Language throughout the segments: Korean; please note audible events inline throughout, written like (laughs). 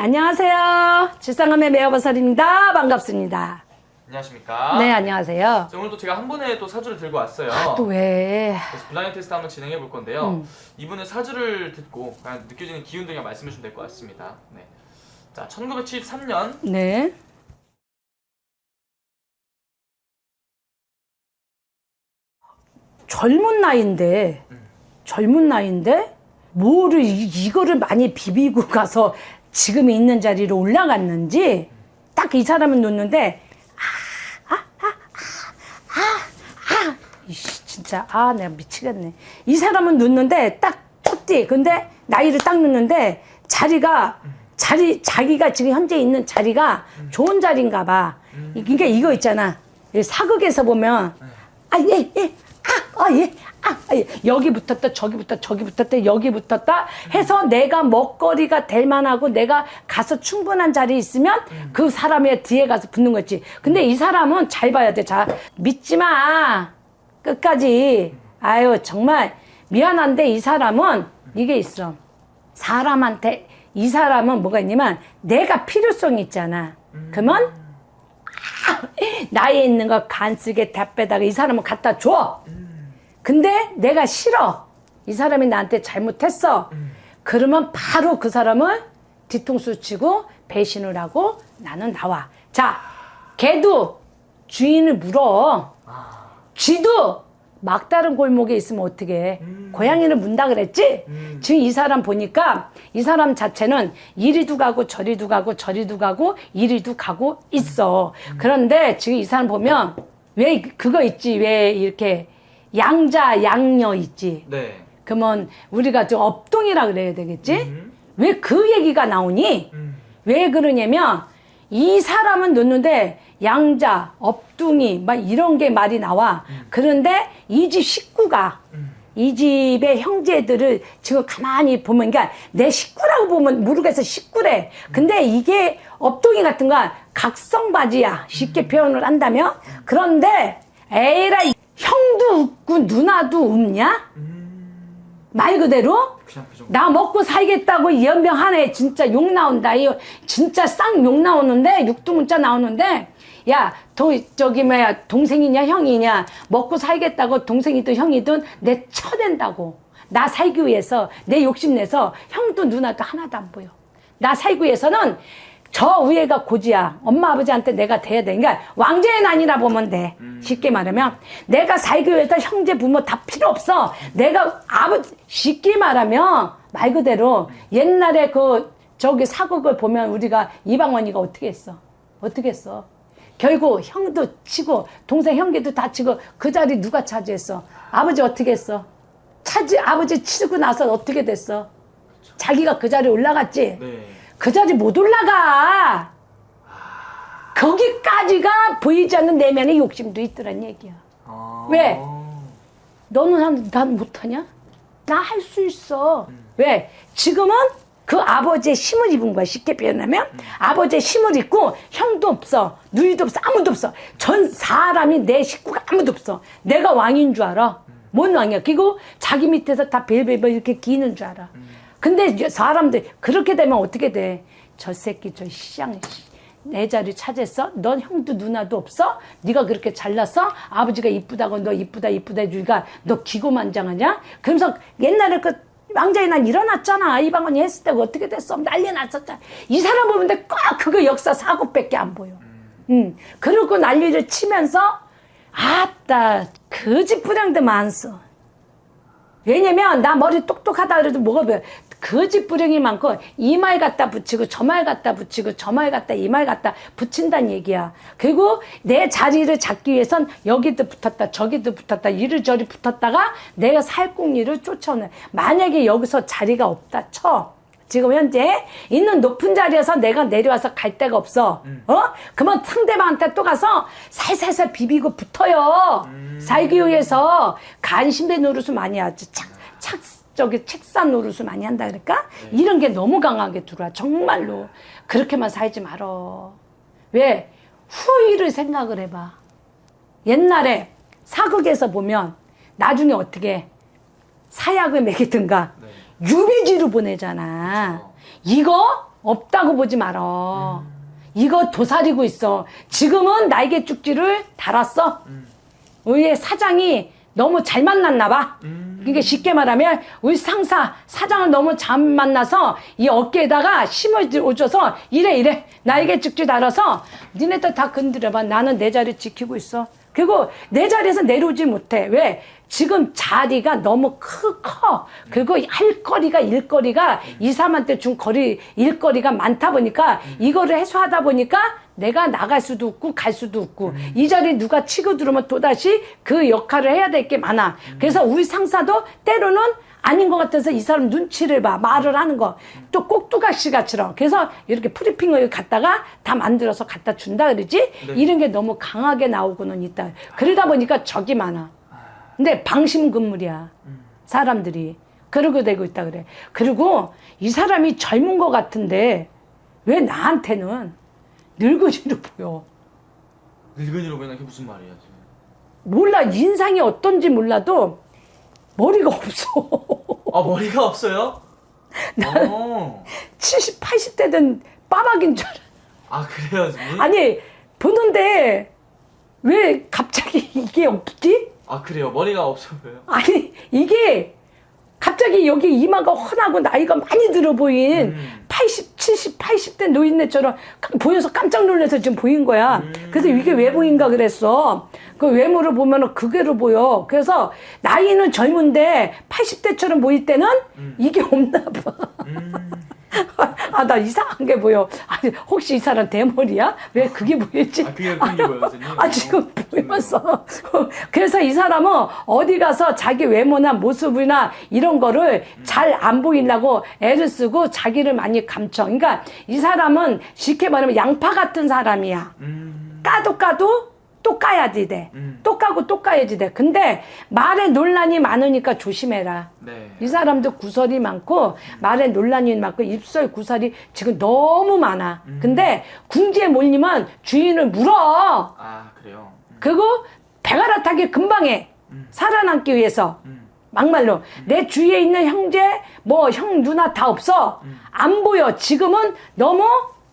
안녕하세요. 질상함의 매화버설입니다. 반갑습니다. 안녕하십니까? 네, 안녕하세요. 자, 오늘 또 제가 한 분의 또 사주를 들고 왔어요. 또 왜? 그래서 블라인드 테스트 한번 진행해 볼 건데요. 음. 이분의 사주를 듣고 과연 느껴지는 기운 등을 말씀해 주시면 될 것 같습니다. 네. 자, 1973년 네. 젊은 나이인데, 젊은 나이인데, 뭐를, 이- 이거를 많이 비비고 가서 지금 있는 자리로 올라갔는지, 딱 이 사람은 놓는데, 아, 아, 아, 아, 아, 아, 이씨, 진짜, 아, 내가 미치겠네. 이 사람은 눕는데, 딱, 쳤디. 근데, 나이를 딱 눕는데, 자리가, 자리, 자기가 지금 현재 있는 자리가 좋은 자리인가 봐. 그러니까 이거 있잖아. 이 사극에서 보면, 아, 예, 예, 아, 아, 예, 아, 아, 예. 여기 붙었다, 저기 붙었다, 저기 붙었다, 여기 붙었다 해서 내가 먹거리가 될 만하고 내가 가서 충분한 자리에 있으면 그 사람의 뒤에 가서 붙는 거지. 근데 이 사람은 잘 봐야 돼. 자, 믿지 마. 끝까지. 아유, 정말 미안한데 이 사람은 이게 있어. 사람한테 이 사람은 뭐가 있냐면 내가 필요성이 있잖아. 그러면 (coughs) 나에 있는 거 간쓰게 다 빼다가 이 사람은 갖다 줘. 근데 내가 싫어. 이 사람이 나한테 잘못했어. 그러면 바로 그 사람을 뒤통수 치고 배신을 하고 나는 나와. 자, 개도 주인을 물어. 쥐도 막다른 골목에 있으면 어떻게 고양이를 문다 그랬지? 지금 이 사람 보니까 이 사람 자체는 이리도 가고 저리도 가고 저리도 가고 이리도 가고 있어. 그런데 지금 이 사람 보면 왜 그거 있지? 왜 이렇게 양자 양녀 있지? 네. 그러면 우리가 좀 업동이라 그래야 되겠지? 음. 왜그 얘기가 나오니? 왜 그러냐면 이 사람은 놓는데 양자, 업둥이 막 이런 게 말이 나와. 그런데 이 집 식구가 이 집의 형제들을 지금 가만히 보면 그러니까 내 식구라고 보면 모르겠어 식구래. 근데 이게 업둥이 같은 건 각성 바지야. 쉽게 표현을 한다면. 그런데 에이라 형도 웃고 누나도 웃냐? 말 그대로 그. 나 먹고 살겠다고 연병하네 진짜 욕 나온다. 이거 진짜 쌍 욕 나오는데 육두문자 나오는데 야 도, 저기 뭐야 동생이냐 형이냐 먹고 살겠다고 동생이든 형이든 내 쳐댄다고. 나 살기 위해서 내 욕심내서 형도 누나도 하나도 안 보여. 나 살기 위해서는 저 위에가 고지야. 엄마 아버지한테 내가 돼야 돼. 그러니까 왕제의 난이라 보면 돼. 쉽게 말하면 내가 살기 위해서 형제 부모 다 필요 없어. 내가 아버지 쉽게 말하면 말 그대로 옛날에 그 저기 사극을 보면 우리가 이방원이가 어떻게 했어? 어떻게 했어? 결국 형도 치고 동생 형제도 다 치고 그 자리 누가 차지했어? 아버지 어떻게 했어? 차지 아버지 치고 나서 어떻게 됐어? 자기가 그 자리에 올라갔지. 네. 그 자리 못 올라가. 거기까지가 보이지 않는 내면의 욕심도 있더란 얘기야. 아. 왜? 너는 한, 난 못하냐? 나 할 수 있어. 왜? 지금은 그 아버지의 힘을 입은 거야. 쉽게 표현하면. 아버지의 힘을 입고 형도 없어. 누이도 없어. 아무도 없어. 전 사람이 내 식구가 아무도 없어. 내가 왕인 줄 알아. 뭔 왕이야? 그리고 자기 밑에서 다 벨벨벨 이렇게 기는 줄 알아. 근데 사람들 그렇게 되면 어떻게 돼? 저 새끼 저 시장 내 자리 차지했어? 넌 형도 누나도 없어? 네가 그렇게 잘났어? 아버지가 이쁘다고 너 이쁘다 이쁘다 해주니까 너 기고만장하냐? 그러면서 옛날에 그 왕자의 난 일어났잖아 이방원이 했을 때 어떻게 됐어? 난리 났었잖아 이 사람 보는데 꼭 그거 역사 사고밖에 안 보여 음. 그러고 난리를 치면서 아따 거짓 불량도 많소 왜냐면 나 머리 똑똑하다 그래도 뭐가 왜 거짓 불행이 많고 이 말 갖다 붙이고 저 말 갖다 붙이고 저 말 갖다 이 말 갖다 붙인다는 얘기야. 그리고 내 자리를 잡기 위해선 여기도 붙었다 저기도 붙었다 이리저리 붙었다가 내가 살궁리를 쫓아오는 만약에 여기서 자리가 없다 쳐. 지금 현재 있는 높은 자리에서 내가 내려와서 갈 데가 없어. 어? 그러면 상대방한테 또 가서 살살살 비비고 붙어요. 살기 위해서 간신배 노릇을 많이 하지. 착, 착, 저기 책산 노릇을 많이 한다 그럴까? 이런 게 너무 강하게 들어와. 정말로. 그렇게만 살지 말어. 왜? 후위를 생각을 해봐. 옛날에 사극에서 보면 나중에 어떻게 사약을 먹이든가 네. 유비지로 보내잖아. 이거 없다고 보지 말어. 이거 도사리고 있어. 지금은 날개 쭉지를 달았어. 우리의 사장이 너무 잘 만났나 봐. 그러니까 쉽게 말하면 우리 상사 사장을 너무 잘 만나서 이 어깨에다가 힘을 줘서 이래 이래 날개 쭉지 달아서 니네들 다 건드려봐. 나는 내 자리 지키고 있어. 그리고 내 자리에서 내려오지 못해. 왜? 지금 자리가 너무 크, 커. 그리고 할 거리가 일거리가 이 사람한테 준 거리, 일거리가 많다 보니까 이거를 해소하다 보니까 내가 나갈 수도 없고 갈 수도 없고 이 자리에 누가 치고 들어오면 또다시 그 역할을 해야 될 게 많아. 그래서 우리 상사도 때로는 아닌 것 같아서 이 사람 눈치를 봐. 말을 하는 거. 또 꼭두각시 같처럼. 그래서 이렇게 프리핑을 갖다가 다 만들어서 갖다 준다 그러지? 네. 이런 게 너무 강하게 나오고는 있다. 그러다 보니까 적이 많아. 근데 방심근물이야. 사람들이. 그러고 되고 있다 그래. 그리고 이 사람이 젊은 것 같은데 왜 나한테는 늙은이로 보여? 늙은이로 보이는 게 무슨 말이야 지금? 몰라. 인상이 어떤지 몰라도 머리가 없어. (laughs) 아 머리가 없어요? 어. 70, 80대 된 빠박인 줄 알아. 아 그래요? 아니, 보는데 왜 갑자기 이게 없지? 아 그래요 머리가 없어 보여요? 아니, 이게 갑자기 여기 이마가 훤하고 나이가 많이 들어 보인 음. 80, 70, 80대 노인네처럼 깜- 보여서 깜짝 놀라서 지금 보인 거야. 음. 그래서 이게 왜 보인가 그랬어. 그 외모를 보면은 그게로 보여. 그래서 나이는 젊은데 80대처럼 보일 때는 이게 없나 봐. 음. (laughs) 아, 나 이상한 게 보여. 아니, 혹시 이 사람 대머리야? 왜 그게 보이지? 아 그게 그런 게 보여요 선생님? 아, 지금 어, 보였어. (laughs) 그래서 이 사람은 어디 가서 자기 외모나 모습이나 이런 거를 잘 안 보이려고 애를 쓰고 자기를 많이 감춰. 그러니까 이 사람은 쉽게 말하면 양파 같은 사람이야. 음. 까도 까도 또 까야지 돼. 음. 또 까고 또 까야지 돼. 근데 말에 논란이 많으니까 조심해라. 네. 이 사람도 구설이 많고 말에 논란이 많고 입술 구설이 지금 너무 많아. 근데 궁지에 몰리면 주인을 물어. 아 그래요? 음. 그리고 배가라타기 금방 해. 살아남기 위해서. 음. 막말로 내 주위에 있는 형제 뭐 형 누나 다 없어 안 보여 지금은 너무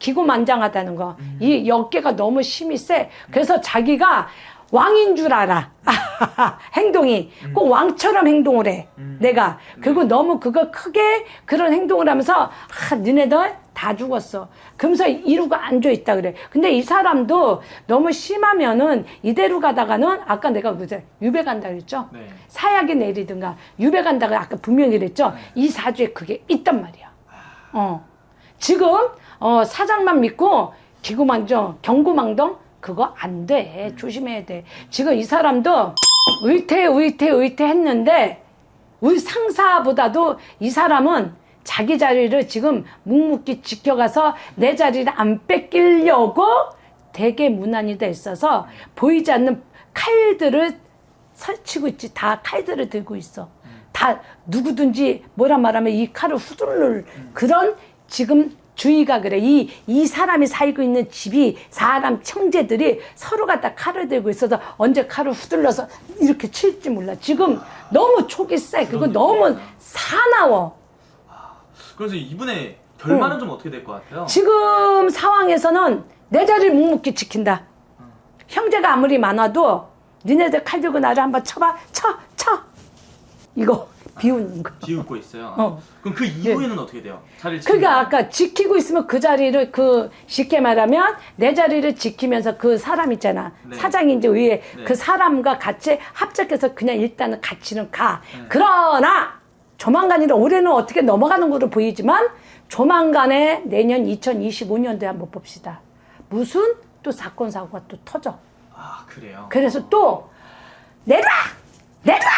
기고만장하다는 거. 이 어깨가 너무 힘이 세. 그래서 자기가 왕인 줄 알아. (laughs) 행동이. 꼭 왕처럼 행동을 해 내가. 그리고 너무 그거 크게 그런 행동을 하면서 아 니네들 다 죽었어. 그러면서 이루고 앉아 있다 그래. 근데 이 사람도 너무 심하면은 이대로 가다가는 아까 내가 그제 유배 간다 그랬죠? 네. 사약이 내리든가 유배 간다가 아까 분명히 그랬죠. 이 사주에 그게 있단 말이야. 어. 지금 어 사장만 믿고 기고만정 경고망동 그거 안 돼. 조심해야 돼. 지금 이 사람도 의태 의태 의태 했는데 우리 상사보다도 이 사람은 자기 자리를 지금 묵묵히 지켜가서 내 자리를 안 뺏기려고 되게 무난히 돼 있어서 보이지 않는 칼들을 설치고 있지. 다 칼들을 들고 있어. 다 누구든지 뭐라 말하면 이 칼을 후들를 그런 지금 주의가 그래. 이, 이 사람이 살고 있는 집이 사람 형제들이 서로 갖다 칼을 들고 있어서 언제 칼을 후들러서 이렇게 칠지 몰라. 지금 너무 촉이 세. 그거 너무 사나워. 그래서 이분의 결말은 좀 어떻게 될 것 같아요? 지금 상황에서는 내 자리를 묵묵히 지킨다. 형제가 아무리 많아도 니네들 칼 들고 나를 한번 쳐봐. 쳐, 쳐. 이거 비웃는 거. 비웃고 있어요. 어. 그럼 그 이후에는 어떻게 돼요? 자리를 그러니까 지키면? 아까 지키고 있으면 그 자리를 그 쉽게 말하면 내 자리를 지키면서 그 사람 있잖아 네. 이제 위에 네. 그 사람과 같이 합작해서 그냥 일단은 같이는 가 네. 그러나 조만간이라 올해는 어떻게 넘어가는 거로 보이지만 조만간에 내년 2025년도에 한번 봅시다 무슨 또 사건 사고가 또 터져 아 그래요? 그래서 또 내려와 내려와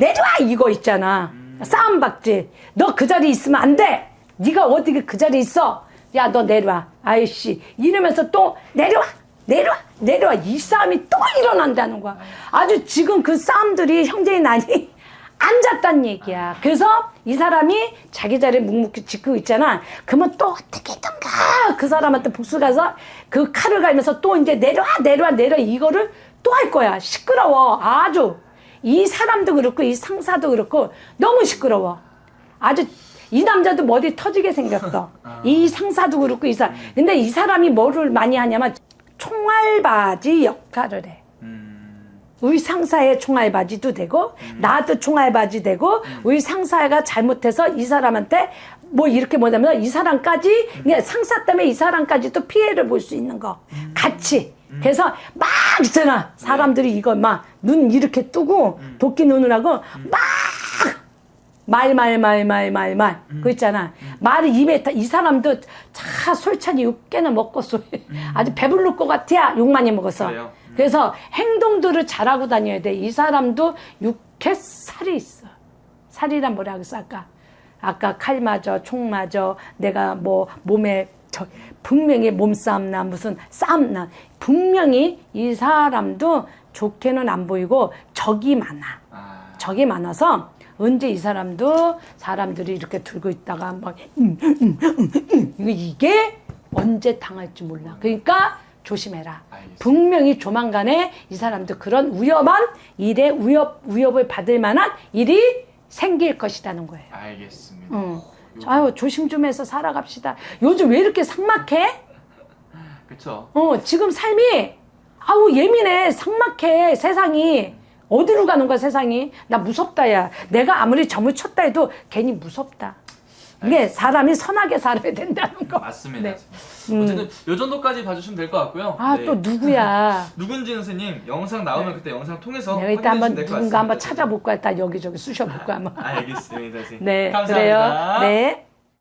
내려와 이거 있잖아. 싸움 박지 너 그 자리에 있으면 안돼. 네가 어떻게 그 자리에 있어? 야 너 내려와. 아이씨. 이러면서 또 내려와. 내려와. 내려와. 이 싸움이 또 일어난다는 거야. 아주 지금 그 싸움들이 형제의 난이 (laughs) 앉았단 얘기야. 그래서 이 사람이 자기 자리에 묵묵히 지키고 있잖아. 그러면 또 어떻게든가? 그 사람한테 복수 가서 그 칼을 갈면서 또 이제 내려와 내려와 내려 이거를 또 할 거야. 시끄러워. 아주 이 사람도 그렇고 이 상사도 그렇고 너무 시끄러워 아주 이 남자도 머리 터지게 생겼어. 아. 이 상사도 그렇고 이 사람. 근데 이 사람이 뭐를 많이 하냐면 총알바지 역할을 해. 음. 우리 상사의 총알바지도 되고 나도 총알바지 되고 우리 상사가 잘못해서 이 사람한테 뭐 이렇게 뭐냐면 이 사람까지 그냥 상사 때문에 이 사람까지도 피해를 볼 수 있는 거 같이 그래서 막 있잖아. 사람들이 이거 막 눈 이렇게 뜨고 도끼 눈을 하고 막 말 말 말 말 말 말. 그거 있잖아. 말을 입에 다- 이 사람도 차 솔찬히 육개나 먹고 소 (laughs) 아주 배부를 것 같아. 욕 많이 먹어서. 그래요? 음. 그래서 행동들을 잘하고 다녀야 돼. 이 사람도 육회 살이 있어. 살이란 뭐라 그랬어 아까? 아까 칼 맞아, 총 맞아, 내가 뭐 몸에 저 분명히 몸싸움 나 무슨 싸움 나 분명히 이 사람도 좋게는 안 보이고 적이 많아. 아. 적이 많아서 언제 이 사람도 사람들이 이렇게 들고 있다가 막 음, 음, 음, 음, 이게 언제 당할지 몰라. 그러니까 조심해라. 알겠습니다. 분명히 조만간에 이 사람도 그런 위험한 일에 위협 위협을 받을 만한 일이 생길 것이라는 거예요. 알겠습니다. 어. 아유 조심 좀 해서 살아갑시다. 요즘 왜 이렇게 삭막해? 그쵸. 어 지금 삶이 아우 예민해 삭막해 세상이 어디로 가는 거야 세상이 나 무섭다 야 내가 아무리 점을 쳤다 해도 괜히 무섭다 이게 사람이 선하게 살아야 된다는 거 맞습니다. 네. 어쨌든 요 정도까지 봐주시면 될 것 같고요. 아 네. 또 누구야 (laughs) 누군지 선생님 영상 나오면 그때 영상 통해서 내가 이따 한번 확인해 주시면 될 것 누군가 한번 같습니다. 찾아볼 거야 다 여기저기 쑤셔볼 거야 아마 알겠습니다. 선생님. (laughs) 네 감사합니다. 그래요 네